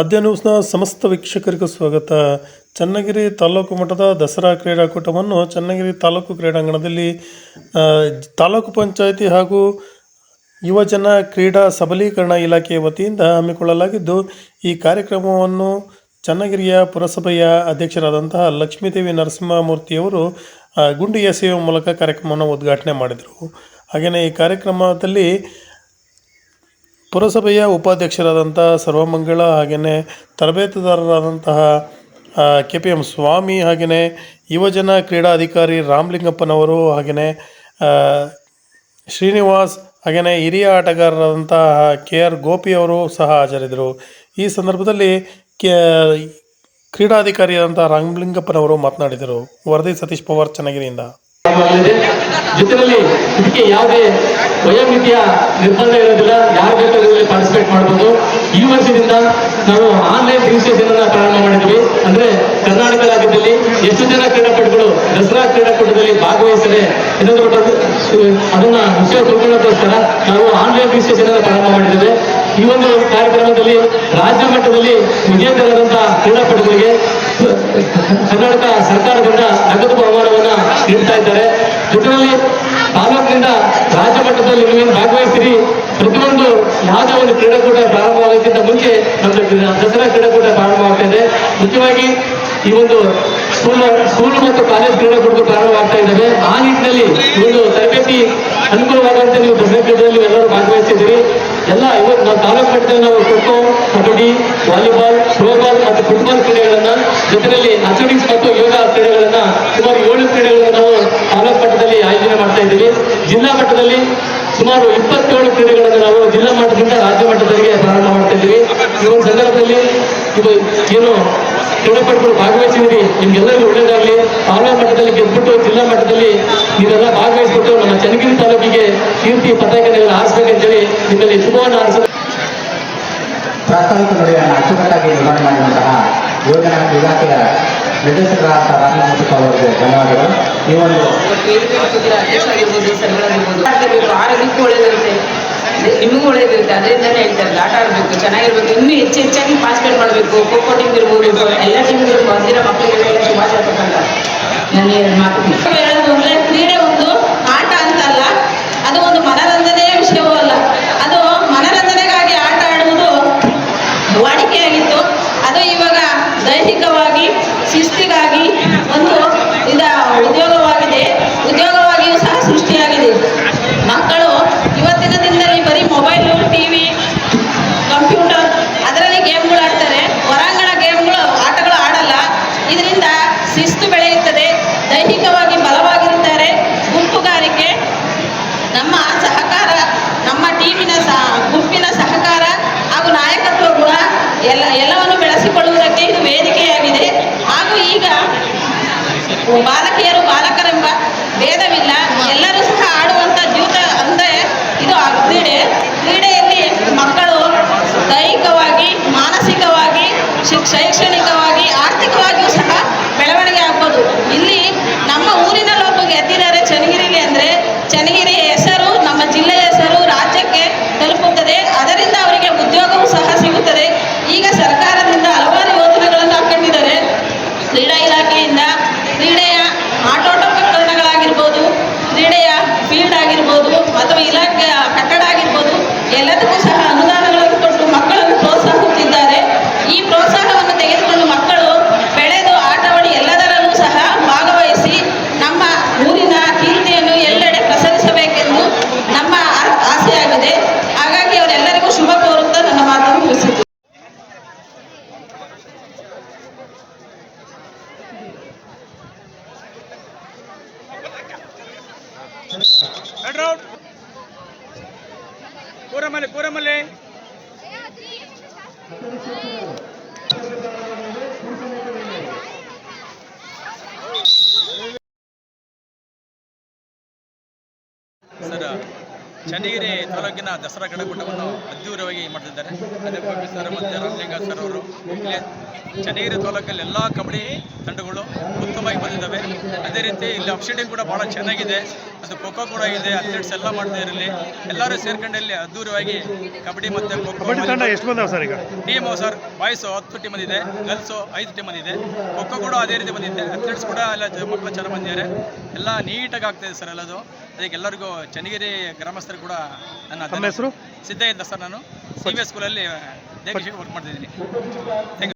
ಆದ್ಯ ನ್ಯೂಸ್ನ ಸಮಸ್ತ ವೀಕ್ಷಕರಿಗೂ ಸ್ವಾಗತ. ಚನ್ನಗಿರಿ ತಾಲೂಕು ಮಟ್ಟದ ದಸರಾ ಕ್ರೀಡಾಕೂಟವನ್ನು ಚನ್ನಗಿರಿ ತಾಲೂಕು ಕ್ರೀಡಾಂಗಣದಲ್ಲಿ ತಾಲೂಕು ಪಂಚಾಯಿತಿ ಹಾಗೂ ಯುವಜನ ಕ್ರೀಡಾ ಸಬಲೀಕರಣ ಇಲಾಖೆಯ ವತಿಯಿಂದ ಹಮ್ಮಿಕೊಳ್ಳಲಾಗಿದ್ದು, ಈ ಕಾರ್ಯಕ್ರಮವನ್ನು ಚನ್ನಗಿರಿಯ ಪುರಸಭೆಯ ಅಧ್ಯಕ್ಷರಾದಂತಹ ಲಕ್ಷ್ಮೀದೇವಿ ನರಸಿಂಹಮೂರ್ತಿಯವರು ಗುಂಡಿಯ ಸೇವೆ ಮೂಲಕ ಕಾರ್ಯಕ್ರಮವನ್ನು ಉದ್ಘಾಟನೆ ಮಾಡಿದರು. ಹಾಗೆಯೇ ಈ ಕಾರ್ಯಕ್ರಮದಲ್ಲಿ ಪುರಸಭೆಯ ಉಪಾಧ್ಯಕ್ಷರಾದಂಥ ಸರ್ವಮಂಗಳ ಹಾಗೆಯೇ ತರಬೇತುದಾರರಾದಂತಹ ಕೆ ಪಿ ಎಂ ಸ್ವಾಮಿ ಹಾಗೆಯೇ ಯುವಜನ ಕ್ರೀಡಾಧಿಕಾರಿ ರಾಮಲಿಂಗಪ್ಪನವರು ಹಾಗೆಯೇ ಶ್ರೀನಿವಾಸ್ ಹಾಗೆಯೇ ಹಿರಿಯ ಆಟಗಾರರಾದಂತಹ ಕೆ ಆರ್ ಗೋಪಿಯವರು ಸಹ ಹಾಜರಿದ್ದರು. ಈ ಸಂದರ್ಭದಲ್ಲಿ ಕೆ, ಕ್ರೀಡಾಧಿಕಾರಿಯಾದಂಥ ರಾಮಲಿಂಗಪ್ಪನವರು ಮಾತನಾಡಿದರು. ವರದಿ ಸತೀಶ್ ಪವಾರ್, ಚನ್ನಗಿರಿಯಿಂದ. ಆಗಿದೆ ಜೊತೆಯಲ್ಲಿ ಇದಕ್ಕೆ ಯಾವುದೇ ವಯೋಮಿತಿಯ ನಿರ್ಬಂಧ ಇರೋದಿಲ್ಲ. ಯಾರು ಬೇಕಾದ್ರೂ ಪಾರ್ಟಿಸಿಪೇಟ್ ಮಾಡಬಹುದು ಈ ವರ್ಷದಿಂದ ನಾವು ಆನ್ಲೈನ್ ರಿಜಿಸ್ಟ್ರೇಷನ್ ಅನ್ನ ಪ್ರಾರಂಭ ಮಾಡಿದ್ವಿ. ಅಂದ್ರೆ ಕರ್ನಾಟಕ ರಾಜ್ಯದಲ್ಲಿ ಎಷ್ಟು ಜನ ಕ್ರೀಡಾಪಟುಗಳು ದಸರಾ ಕ್ರೀಡಾಕೂಟದಲ್ಲಿ ಭಾಗವಹಿಸದೆ ಇನ್ನೊಂದು ಅದನ್ನ ವಿಷಯ ತಿಳ್ಕೊಳ್ಳೋದಕ್ಕೋಸ್ಕರ ನಾವು ಆನ್ಲೈನ್ ರಿಜಿಸ್ಟ್ರೇಷನ್ ಅನ್ನ ಪ್ರಾರಂಭ ಮಾಡಿದ್ದೇವೆ. ಈ ಒಂದು ಕಾರ್ಯಕ್ರಮದಲ್ಲಿ ರಾಜ್ಯ ಮಟ್ಟದಲ್ಲಿ ವಿಜೇತರಾದಂತಹ ಕ್ರೀಡಾಪಟುಗಳಿಗೆ ಕರ್ನಾಟಕ ಸರ್ಕಾರದಿಂದ ನಗದು ಬಹುಮಾನವನ್ನ ನೀಡ್ತಾ ಇದ್ದಾರೆ. ಜೊತೆಯಲ್ಲಿ ತಾಲೂಕಿನಿಂದ ರಾಜ್ಯ ಮಟ್ಟದಲ್ಲಿ ನೀವೇನು ಭಾಗವಹಿಸಿರಿ ಪ್ರತಿಯೊಂದು ಯಾವುದೇ ಒಂದು ಕ್ರೀಡಾಕೂಟ ಪ್ರಾರಂಭವಾಗೋಕ್ಕಿಂತ ಮುಂಚೆ ನಮ್ಮದು ದಸರಾ ಕ್ರೀಡಾಕೂಟ ಪ್ರಾರಂಭವಾಗ್ತಾ ಇದೆ. ಮುಖ್ಯವಾಗಿ ಈ ಒಂದು ಸ್ಕೂಲ್ ಸ್ಕೂಲ್ ಮತ್ತು ಕಾಲೇಜ್ ಕ್ರೀಡಾಕೂಟಗಳು ಪ್ರಾರಂಭವಾಗ್ತಾ ಇದ್ದಾವೆ. ಆ ನಿಟ್ಟಿನಲ್ಲಿ ಈ ಒಂದು ತರಬೇತಿ ಅನುಕೂಲವಾದಂತೆ ನೀವು ದಸರಾ ಕ್ರೀಡೆಯಲ್ಲಿ ಎಲ್ಲರೂ ಭಾಗವಹಿಸಿದ್ದೀರಿ. ಎಲ್ಲ ಇವತ್ತು ನಾವು ತಾಲೂಕು ಮಟ್ಟದಲ್ಲಿ ನಾವು ಖೋಖೋ ಕಬಡ್ಡಿ, ವಾಲಿಬಾಲ್ ಥ್ರೋಬಾಲ್ ಮತ್ತು ಫುಟ್ಬಾಲ್ ಕ್ರೀಡೆಗಳನ್ನ ಜೊತೆಯಲ್ಲಿ ಅಥ್ಲೆಟಿಕ್ಸ್ ಮತ್ತು ಯೋಗ ಕ್ರೀಡೆಗಳನ್ನ ಸುಮಾರು ಏಳು ಕ್ರೀಡೆಗಳನ್ನ ನಾವು ತಾಲೂಕು ಮಟ್ಟದಲ್ಲಿ ಆಯೋಜನೆ ಮಾಡ್ತಾ ಇದ್ದೀವಿ ಮಟ್ಟದಲ್ಲಿ ಸುಮಾರು ಇಪ್ಪತ್ತೇಳು ಕ್ರೀಡೆಗಳನ್ನು ನಾವು ಜಿಲ್ಲಾ ಮಟ್ಟದಿಂದ ರಾಜ್ಯ ಮಟ್ಟದವರೆಗೆ ಪ್ರಾರಂಭ ಮಾಡ್ತಾ ಇದ್ದೀವಿ. ಈ ಒಂದು ಸಂದರ್ಭದಲ್ಲಿ ಇದು ಏನು ಕ್ರೀಡಾಪಟುಗಳು ಭಾಗವಹಿಸಿದ್ರಿ ನಿಮ್ಗೆಲ್ಲರಿಗೂ ಒಳ್ಳೇದಾಗಲಿ ತಾಲೂಕು ಮಟ್ಟದಲ್ಲಿ ಗೆದ್ಬಿಟ್ಟು ಜಿಲ್ಲಾ ಮಟ್ಟದಲ್ಲಿ ನೀವೆಲ್ಲ ಭಾಗವಹಿಸ್ಬಿಟ್ಟು ನಮ್ಮ ಚನ್ನಗಿರಿ ತಾಲೂಕಿಗೆ ಕೀರ್ತಿ ಪತಾಕೆಗಳನ್ನು ಆರಿಸ್ಬೇಕಂತೇಳಿ ನಿಮ್ಮಲ್ಲಿ ಶುಭವನ್ನು ಆರಿಸ ಪ್ರಾಥಮಿಕ ನಡೆಯನ್ನು ಅಚ್ಚುಕಟ್ಟಾಗಿ ನಿರ್ಮಾಣ ಮಾಡಿದಂತಹ ಯೋಜನಾ ಇಲಾಖೆಯ ನಿರ್ದೇಶಕರಾದ ರಾಮಮೂರ್ತಿ ಅವರಿಗೆ ಧನ್ಯವಾದಗಳು ಈ ಒಂದು ಆರೋಗ್ಯಕ್ಕೂ ಒಳ್ಳೇದಿರುತ್ತೆ ನಿಮಗೂ ಒಳ್ಳೇದಿರುತ್ತೆ ಅದರಿಂದನೇ ಹೇಳ್ತಾರೆ ಆಟ ಆಡಬೇಕು ಚೆನ್ನಾಗಿರ್ಬೇಕು ಇನ್ನೂ ಹೆಚ್ಚು ಹೆಚ್ಚಾಗಿ ಪಾರ್ಟಿಸಿಪೇಟ್ ಮಾಡಬೇಕು ಖೋಖೋ ಟೀಮ್ ಇರ್ಬೋದು ಎಲ್ಲ ಟೀಮ್ ಬಂದಿರೋ ಮಕ್ಕಳಿಗೆಲ್ಲ ಶುಭಾಶಯ ಕೊಟ್ಟಂತ ನಾನು ಎರಡು ಮಾತು ಕ್ರೀಡೆ ಒಂದು O அதுதான் ಕೂರಮಲೆ ಕೂರಮಲೆ ಸರ್ ಚನ್ನಗಿರಿ ತಾಲೂಕಿನ ದಸರಾ ಕ್ರೀಡಾಕೂಟವನ್ನು ಅದ್ದೂರಿಯಾಗಿ ಮಾಡ್ತಿದ್ದಾರೆ ಅದೇ ಗೋಪಿ ಸರ್ ಮತ್ತು ರಾಮಲಿಂಗ ಸರ್ ಅವರು. ಇಲ್ಲಿ ಚನ್ನಗಿರಿ ತಾಲೂಕಲ್ಲಿ ಎಲ್ಲ ಕಬಡ್ಡಿ ತಂಡಗಳು ಉತ್ತಮವಾಗಿ ಬಂದಿದ್ದಾವೆ. ಅದೇ ರೀತಿ ಇಲ್ಲಿ ಅಪ್ಶೀಟಿಂಗ್ ಕೂಡ ಭಾಳ ಚೆನ್ನಾಗಿದೆ. ಅದು ಖೋಖೋ ಕೂಡ ಇದೆ ಅಥ್ಲೆಟ್ಸ್ ಎಲ್ಲ ಮಾಡ್ತಾ ಇರಲಿ. ಎಲ್ಲರೂ ಸೇರ್ಕೊಂಡು ಇಲ್ಲಿ ಅದ್ದೂರವಾಗಿ ಕಬಡ್ಡಿ ಮತ್ತು ಖೋ ತಂಡ ಖೋಖೋ ಎಷ್ಟು ಬಂದಾವ ಸರ್ ಈಗ? ಟೀಮು ಸರ್ ಬಾಯ್ಸು ಹತ್ತು ಟೀಮ್ ಬಂದಿದೆ ಗರ್ಲ್ಸು ಐದು ಟೀಮ್ ಬಂದಿದೆ ಖೋಖೋ ಕೂಡ ಅದೇ ರೀತಿ ಬಂದಿದೆ ಅಥ್ಲೆಟ್ಸ್ ಕೂಡ ಎಲ್ಲ ಮಕ್ಕಳು ಚೆನ್ನಾಗಿ ಬಂದಿದ್ದಾರೆ. ಎಲ್ಲ ನೀಟಾಗಿ ಆಗ್ತಾಯಿದೆ ಸರ್ ಎಲ್ಲದು. ಅದಕ್ಕೆ ಎಲ್ಲರಿಗೂ ಚನ್ನಗಿರಿ ಗ್ರಾಮಸ್ಥರು ಕೂಡ ನನ್ನ ತಮ್ಮ ಹೆಸರು? ಸಿದ್ಧ ಇದ್ದ ಸರ್ ನಾನು. ಸಿ ಬಿ ಎಸ್ ಸ್ಕೂಲಲ್ಲಿ ವರ್ಕ್ ಮಾಡ್ತಿದ್ದೀನಿ. Thank you